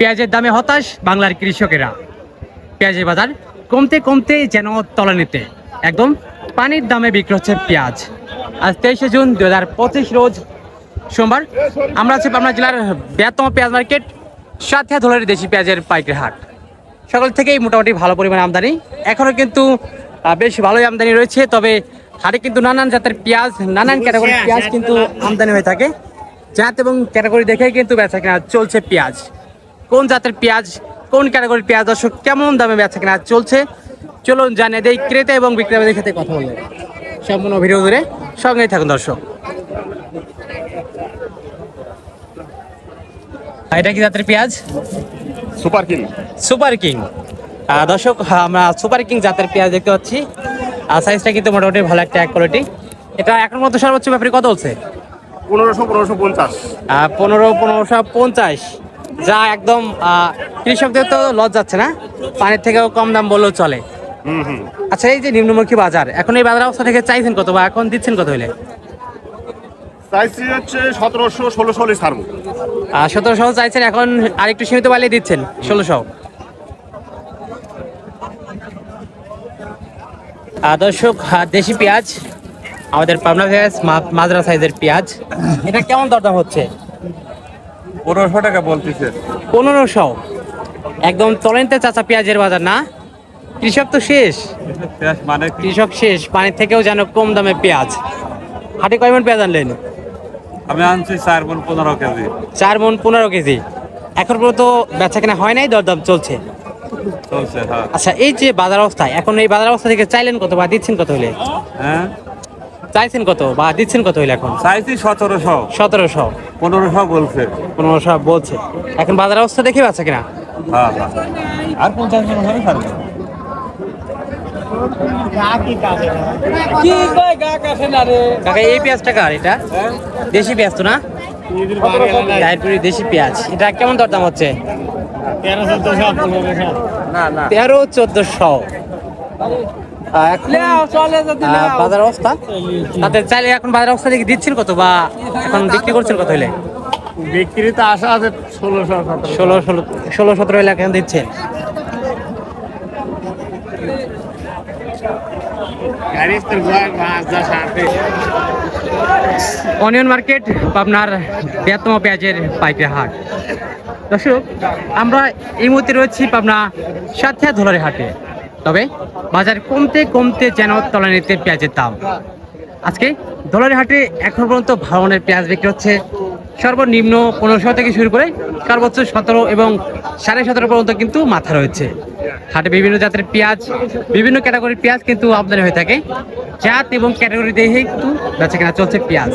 পেঁয়াজের দামে হতাশ বাংলার কৃষকেরা। পেঁয়াজের বাজার কমতে কমতে যেন তলানিতে। একদম পানির দামে বিক্রি হচ্ছে পেঁয়াজ। আজ তেইশে জুন দু হাজার পঁচিশ রোজ সোমবার আমরা আছি পাবনা জেলার বৃহত্তম পেঁয়াজ মার্কেট সাথে ধলারি দেশি পেঁয়াজের পাইকারি হাট। সকল থেকেই মোটামুটি ভালো পরিমাণে আমদানি। এখনও কিন্তু বেশ ভালোই আমদানি রয়েছে তবে হাটে কিন্তু নানান জাতের পেঁয়াজ নানান ক্যাটাগরির পেঁয়াজ কিন্তু আমদানি হয়ে থাকে। জাত এবং ক্যাটাগরি দেখেই কিন্তু বেচা কেনা চলছে পেঁয়াজ। কোন জাতের পেঁয়াজ কোন ক্যাটাগরির পেঁয়াজ দর্শক কেমন দামে বেচা কেনা চলছে? চলুন জানিয়ে দেই ক্রেতা এবং বিক্রেতাদের সাথে কথা বলব সম্পূর্ণ ভিডিও ধরে সঙ্গেই থাকুন দর্শক। এটা কি জাতের পেঁয়াজ? Super king. Super king. দর্শক আমরা সুপার কিং জাতের পেঁয়াজ দেখতে পাচ্ছি। আর সাইজটা কিন্তু মোটামুটি ভালো একটা এক কোয়ালিটি এটা এখন মতো সর্বোচ্চ ব্যাপারে কত বলছে পনেরোশো পনেরোশো পঞ্চাশ। পনেরো পনেরোশো পঞ্চাশ। যা একদম কৃষকদের তো লস যাচ্ছে না পানির থেকেও কম দাম বললেও চলে। আচ্ছা এই যে নিম্নমুখী বাজার এখন এই বাজার অবস্থা থেকে চাইছেন কত বা এখন দিচ্ছেন কত হলে চাইছি হচ্ছে সতেরোশো ষোলোশো হলে ছাড়বো। সতেরোশো চাইছেন এখন আরেকটু সীমিত পাইলে দিচ্ছেন ষোলোশো। দর্শক দেশি পেঁয়াজ আমাদের পাবনা পেঁয়াজ মাজরা সাইজের পেঁয়াজ এটা কেমন দরদাম হচ্ছে? পনেরোশো টাকা বলতেছে। পনেরোশো? একদম তলেন্তে চাচা পেঁয়াজের বাজার না? কৃষক তো শেষ। মানে কৃষক শেষ পানির থেকেও যেন কম দামে পেঁয়াজ। হাটে কয় মন পেঁয়াজ আনলেন? আমি আনছি চার মন পনেরো কেজি। চার মন পনেরো কেজি। এখন পর্যন্ত বেচা কেনা হয় নাই দরদাম চলছে? চলছে হ্যাঁ। আচ্ছা এই যে বাজার অবস্থা এখন এই বাজার অবস্থা থেকে চাইলেন কত বা দিচ্ছেন কত হলে? হ্যাঁ? চাইছেন কত বা দিচ্ছেন কত হলে এখন? চাইছি সতেরোশো। সতেরোশো। পনেরোশো বলছে। পনেরোশো বলছে। এখন বাজার অবস্থা দেখে পাচ্ছে কিনা? হ্যাঁ হ্যাঁ। আর পঞ্চাশ জন হলে ছাড়বো। কাকা এই পেঁয়াজটা কার এটা? দেশি পেঁয়াজ তো না? লাইটপুরি দেশি পেঁয়াজ। এটা কেমন দরদাম হচ্ছে? না না। তেরো চোদ্দশো। বাজার অবস্থা? তাতে চাইলে এখন বাজার অবস্থা দেখে দিচ্ছেন কত বা এখন বিক্রি করছেন কত হলে বিক্রি তো আশা আছে ষোলোশো ষোলো ষোলো ষোলো সতেরো হলে এখন দিচ্ছেন অনিয়ন মার্কেট পাবনার বৃহত্তম পেঁয়াজের পাইকারি হাট। দর্শক আমরা এই মুহূর্তে রয়েছি পাবনা সাথিয়া ধলারি হাটে। তবে বাজার কমতে কমতে যেন তলানিতে পেঁয়াজের দাম। আজকে ধলারি হাটে এখন পর্যন্ত ভালো পেঁয়াজ বিক্রি হচ্ছে সর্বনিম্ন পনেরোশো থেকে শুরু করে সর্বোচ্চ সতেরো এবং সাড়ে সতেরো পর্যন্ত কিন্তু মাথা রয়েছে। হাটে বিভিন্ন জাতের পেঁয়াজ, বিভিন্ন ক্যাটাগরির পেঁয়াজ কিন্তু আমদানি হয়ে থাকে। জাত এবং ক্যাটাগরি দেখে কিন্তু বেচা কেনা চলছে পেঁয়াজ।